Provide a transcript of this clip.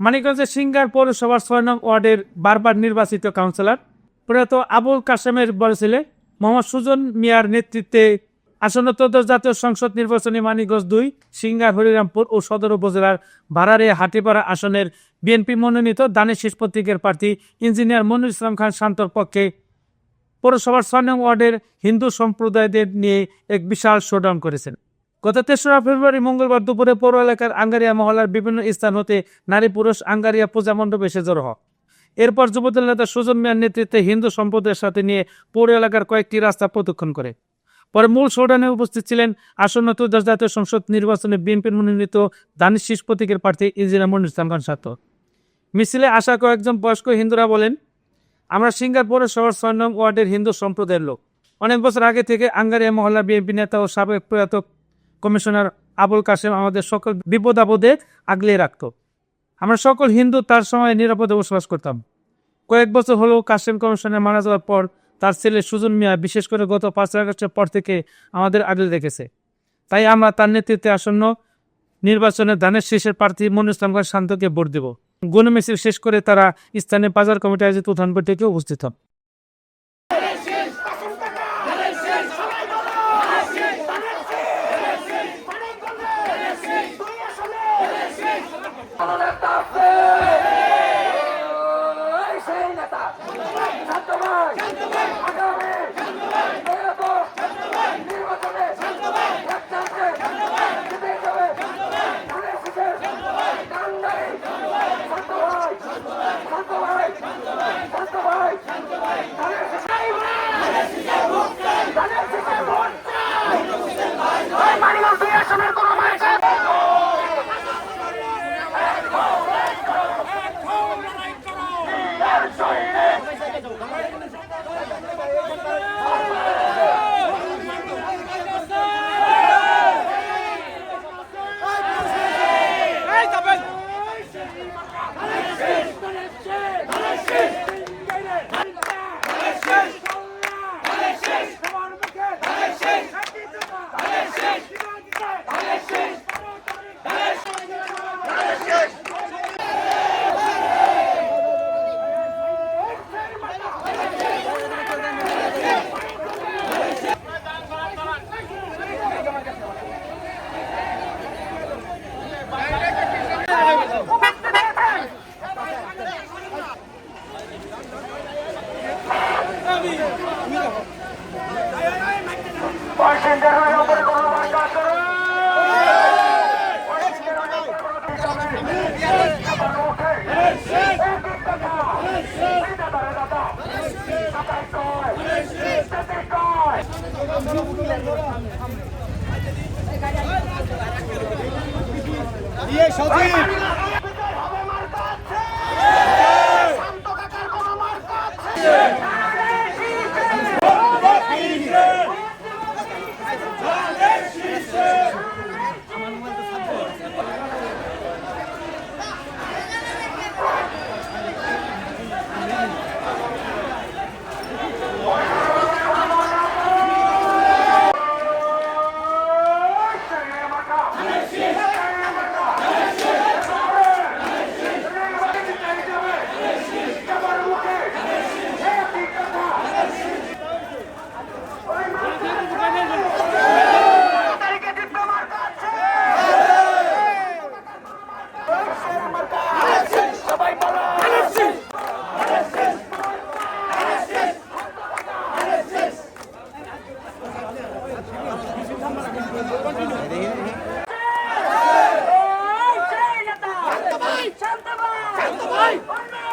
মানিকগঞ্জের সিঙ্গার পৌরসভার ছয় নং ওয়ার্ডের বারবার নির্বাচিত কাউন্সিলর, প্রয়াত আবুল কাসেমের বড় ছেলে মোহাম্মদ সুজন মিয়ার নেতৃত্বে আসন্ন ত্রয়োদশ জাতীয় সংসদ নির্বাচনী মানিকগঞ্জ দুই, সিঙ্গার হরিরামপুর ও সদর উপজেলার ভাড়ারে হাটিপাড়া আসনের বিএনপি মনোনীত দানের শীষ প্রতীকের প্রার্থী ইঞ্জিনিয়ার মনির ইসলাম খান শান্তর পক্ষে পৌরসভার ছয় নং ওয়ার্ডের হিন্দু সম্প্রদায়দের নিয়ে এক বিশাল শোডাউন করেছেন। গত তেসরা ফেব্রুয়ারি মঙ্গলবার দুপুরে পৌর এলাকার আঙ্গারিয়া মহল্লার বিভিন্ন স্থান হতে নারী পুরুষ আঙ্গারিয়া পূজা মণ্ডপে এসে জড়ো হয়। এরপর যুবদল নেতা সুজন মিয়ার নেতৃত্বে হিন্দু সম্প্রদায়ের সাথে নিয়ে পৌর এলাকার কয়েকটি রাস্তা প্রদক্ষিণ করে। পরে মূল শোডাউনে উপস্থিত ছিলেন আসন্ন ত্রয়োদশ জাতীয় সংসদ নির্বাচনে বিএনপির মনোনীত দানিশ শীষ প্রতীকের প্রার্থী ইঞ্জিনিয়ার মনির ইসলাম খান সাত্ত মিছিলে আসা কয়েকজন বয়স্ক হিন্দুরা বলেন, আমরা সিঙ্গার শহর ছয় নং ওয়ার্ডের হিন্দু সম্প্রদায়ের লোক। অনেক বছর আগে থেকে আঙ্গারিয়া মহল্লা বিএনপি নেতা ও সাবেক প্রয়াত কমিশনার আবুল কাসেম আমাদের সকল বিপদ আপদে আগলে রাখত। আমরা সকল হিন্দু তার সময় নিরাপদে বসবাস করতাম। কয়েক বছর হলো কাসেম কমিশনার মারা যাওয়ার পর তার ছেলে সুজন মিয়া, বিশেষ করে গত পাঁচ আগস্টের পর থেকে আমাদের আগলে রেখেছে। তাই আমরা তার নেতৃত্বে আসন্ন নির্বাচনে ধানের শীষের প্রার্থী মনু ইসলাম খান শান্তকে ভোট দেব। গণমিছিল শেষ করে তারা স্থানীয় বাজার কমিটি আয়োজিত উত্থান বৈঠকে উপস্থিত হন। নেতা সেই ইয়ে সচিব